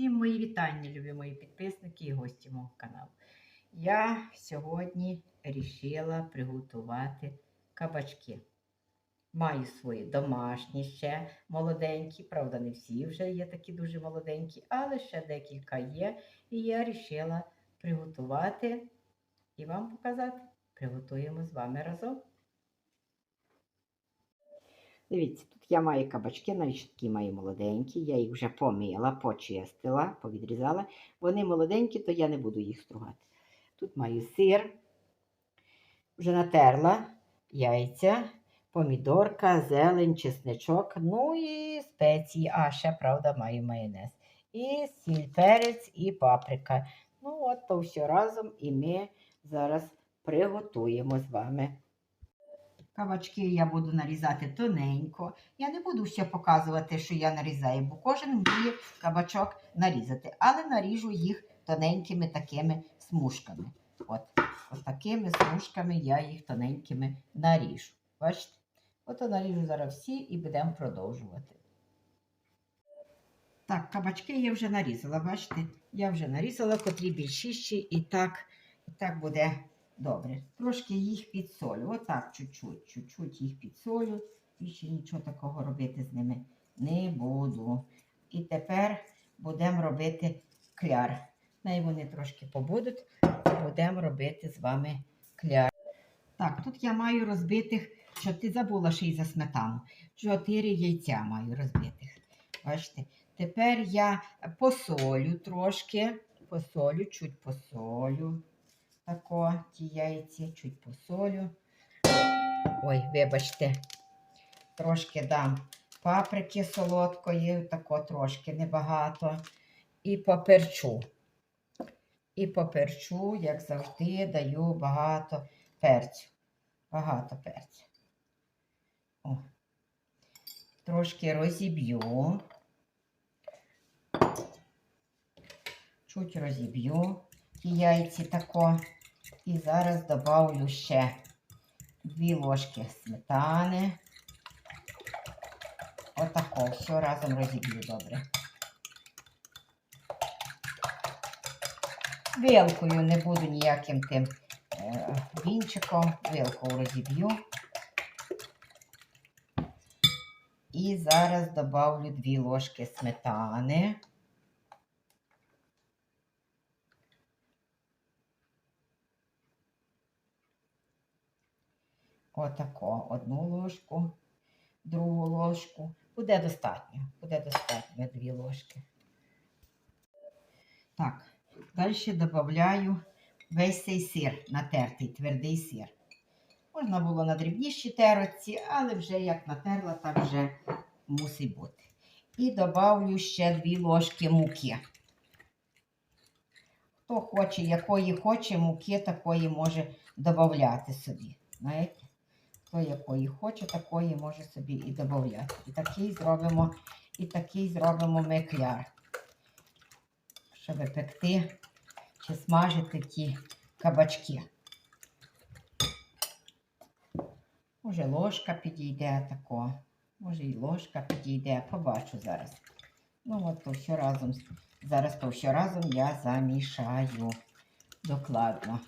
Всім мої вітання, любі мої підписники і гості мого каналу. Я сьогодні вирішила приготувати кабачки. Маю свої домашні ще молоденькі, правда, не всі вже є такі дуже молоденькі, але ще декілька є. І я вирішила приготувати і вам показати. Приготуємо з вами разом. Дивіться, тут я маю кабачки, навіть такі маю молоденькі. Я їх вже помила, почистила, повідрізала. Вони молоденькі, то я не буду їх стругати. Тут маю сир, вже натерла, яйця, помідорка, зелень, чесничок, ну і спеції. А ще, правда, маю майонез. І сіль, перець, і паприка. Ну, от то все разом, і ми зараз приготуємо з вами. Кабачки я буду нарізати тоненько. Я не буду все показувати, що я нарізаю, бо кожен вміє кабачок нарізати. Але наріжу їх тоненькими такими смужками. От, от такими смужками я їх тоненькими наріжу. Бачите? Ото наріжу зараз всі і будемо продовжувати. Так, кабачки я вже нарізала, бачите? Я вже нарізала, котрі більшіші, і так, і так буде Добре, трошки їх підсолю. Отак, чуть-чуть, чуть-чуть їх підсолю. І ще нічого такого робити з ними не буду. І тепер будемо робити кляр. Най вони трошки побудуть, будемо робити з вами кляр. Так, тут я маю розбитих, що ти забула ще й за сметану. Чотири яйця маю розбитих. Бачите? Тепер я посолю трошки, посолю, чуть посолю. Тако, ті яйці, чуть посолю. Ой, вибачте, трошки дам паприки солодкої, тако трошки небагато. І поперчу. І поперчу, як завжди, даю багато перцю. Багато перцю. О. Трошки розіб'ю. Чуть розіб'ю ті яйці тако. І зараз добавлю ще 2 ложки сметани. Отако, все разом розіб'ю добре. Вилкою не буду ніяким тим е, вінчиком, вилкою розіб'ю. І зараз добавлю 2 ложки сметани. Отако, одну ложку, другу ложку. Буде достатньо. Буде достатньо дві ложки. Так, далі додаю весь цей сир, натертий, твердий сир. Можна було на дрібнішій терочці, але вже як натерла, так вже мусить бути. І додавлю ще дві ложки муки. Хто хоче, якої хоче муки, такої може додати собі. Знаєте? Хто якої хоче, такої може собі і додати. І такий зробимо, і такий зробимо ми. Щоб пекти чи смажити ті кабачки. Може, ложка підійде тако. Може і ложка підійде, побачу зараз. Ну, от то все разом. Зараз то все разом я замішаю докладно.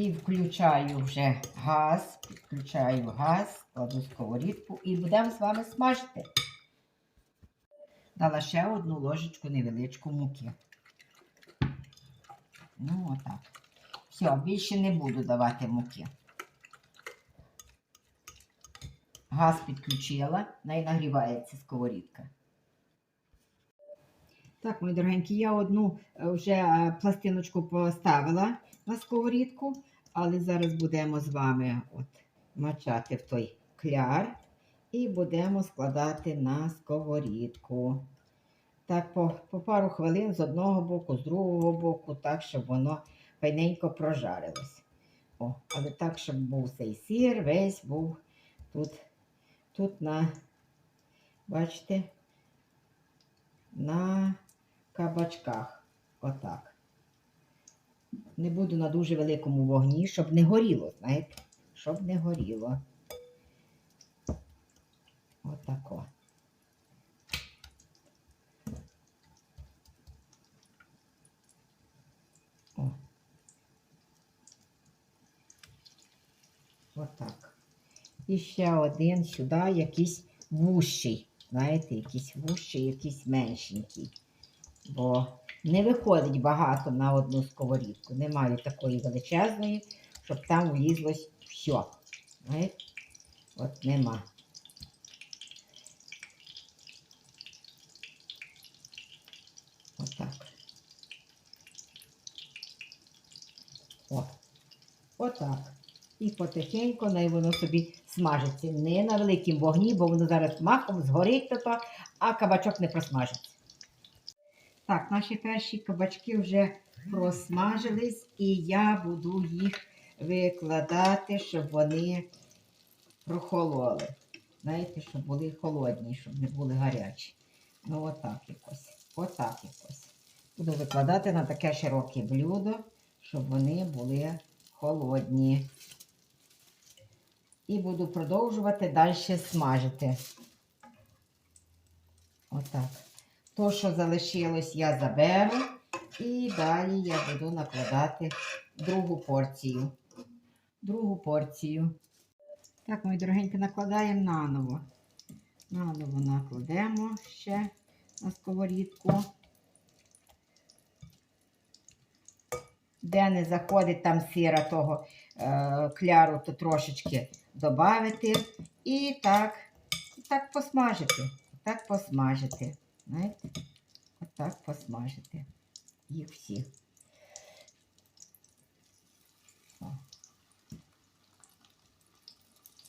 І включаю вже газ, підключаю газ, кладу сковорідку і будемо з вами смажити. Дала ще одну ложечку невеличку муки. Ну, отак. Все, більше не буду давати муки. Газ підключила, най нагрівається сковорідка. Так, мої дорогенькі, я одну е, вже е, пластиночку поставила на сковорідку, але зараз будемо з вами от мачати в той кляр і будемо складати на сковорідку. Так, по, по пару хвилин з одного боку, з другого боку, так, щоб воно файненько прожарилось. О, але так, щоб був цей сир, весь був тут, тут на, бачите, на кабачках. Отак. Не буду на дуже великому вогні, щоб не горіло, знаєте? Щоб не горіло. Отако. О. Отак. І ще один сюди якийсь вущий. Знаєте, якийсь вущий, якийсь меншенький. Бо не виходить багато на одну сковорідку. Немає такої величезної, щоб там влізлось все. Знаєте? От нема. Отак. О. Отак. І потихеньку най воно собі смажиться. Не на великому вогні, бо воно зараз махом згорить а кабачок не просмажиться. Так, наші перші кабачки вже просмажились, і я буду їх викладати, щоб вони прохололи. Знаєте, щоб були холодні, щоб не були гарячі. Ну, отак якось. Отак якось. Буду викладати на таке широке блюдо, щоб вони були холодні. І буду продовжувати далі смажити. Отак. То, що залишилось, я заберу. І далі я буду накладати другу порцію. Другу порцію. Так, мої дорогенькі, накладаємо наново. Наново накладемо ще на сковорідку. Де не заходить там сира того е, кляру, то трошечки додати. І так, так посмажити. Так посмажити. Знаєте? Отак посмажити. Їх всі. О.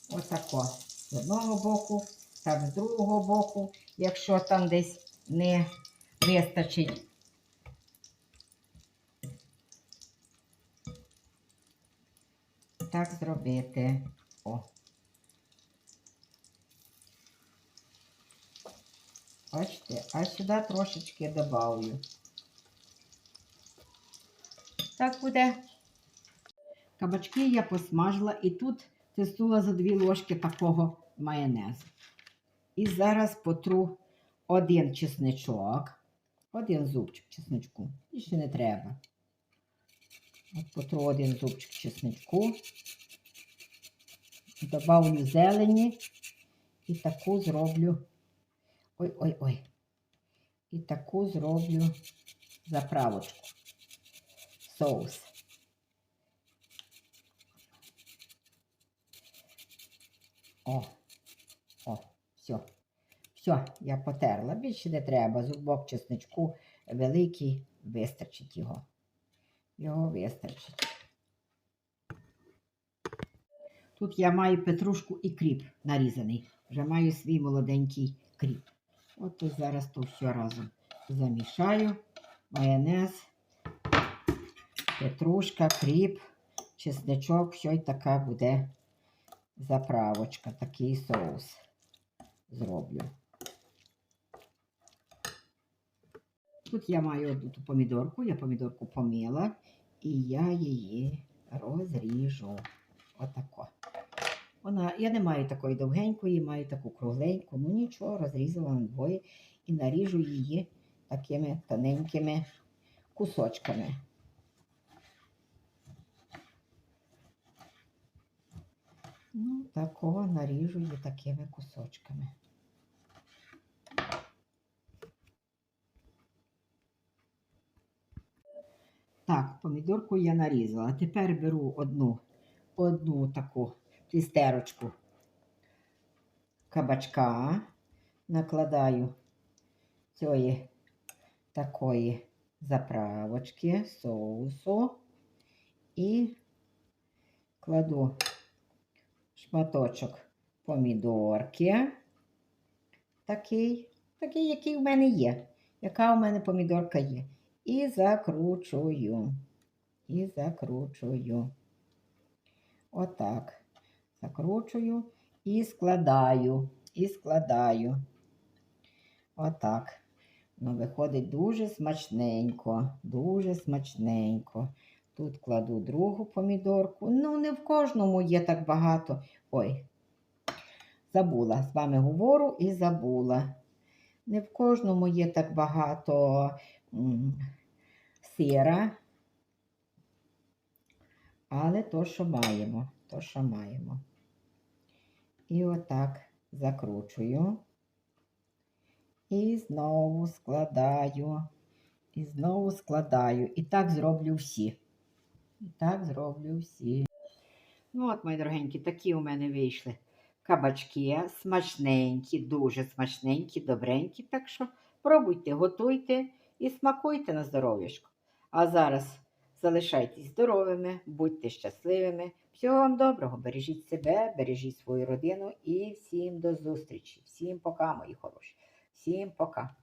Отако. З одного боку, так з другого боку, якщо там десь не вистачить. Так зробити. О. Бачите, а сюди трошечки добавлю. Так буде. Кабачки я посмажила і тут тиснула за дві ложки такого майонезу. І зараз потру один чесничок, один зубчик чесничку. І ще не треба. От потру один зубчик чесничку. Добавлю зелені і таку зроблю. Ой-ой-ой. І таку зроблю заправочку. Соус. О, о, все. Все, я потерла. Більше не треба. Зубок чесничку великий, вистачить його. Його вистачить. Тут я маю петрушку і кріп нарізаний. Вже маю свій молоденький кріп. От тут зараз то все разом замішаю. Майонез, петрушка, кріп, чесничок, все і така буде заправочка, такий соус зроблю. Тут я маю одну помідорку, я помідорку помила, і я її розріжу. Отако. Вона, я не маю такої довгенької, маю таку кругленьку, ну нічого, розрізала на двоє і наріжу її такими тоненькими кусочками. Ну, такого наріжу її такими кусочками. Так, помідорку я нарізала. Тепер беру одну, одну таку плістерочку кабачка, накладаю цієї такої заправочки, соусу і кладу шматочок помідорки. Такий, такий, який в мене є. Яка у мене помідорка є. І закручую. І закручую. Отак. Закручую і складаю. І складаю. Отак. Ну, виходить дуже смачненько, дуже смачненько. Тут кладу другу помідорку. Ну, не в кожному є так багато. Ой, забула. З вами говорю і забула. Не в кожному є так багато сира. Але то, що маємо, то, що маємо. І отак закручую. І знову складаю. І знову складаю. І так зроблю всі. І так зроблю всі. Ну от, мої дорогенькі, такі у мене вийшли кабачки. Смачненькі, дуже смачненькі, добренькі. Так що пробуйте, готуйте і смакуйте на здоров'ячко. А зараз залишайтесь здоровими, будьте щасливими. Всього вам доброго, бережіть себе, бережіть свою родину і всім до зустрічі. Всім пока, мої хороші. Всім пока.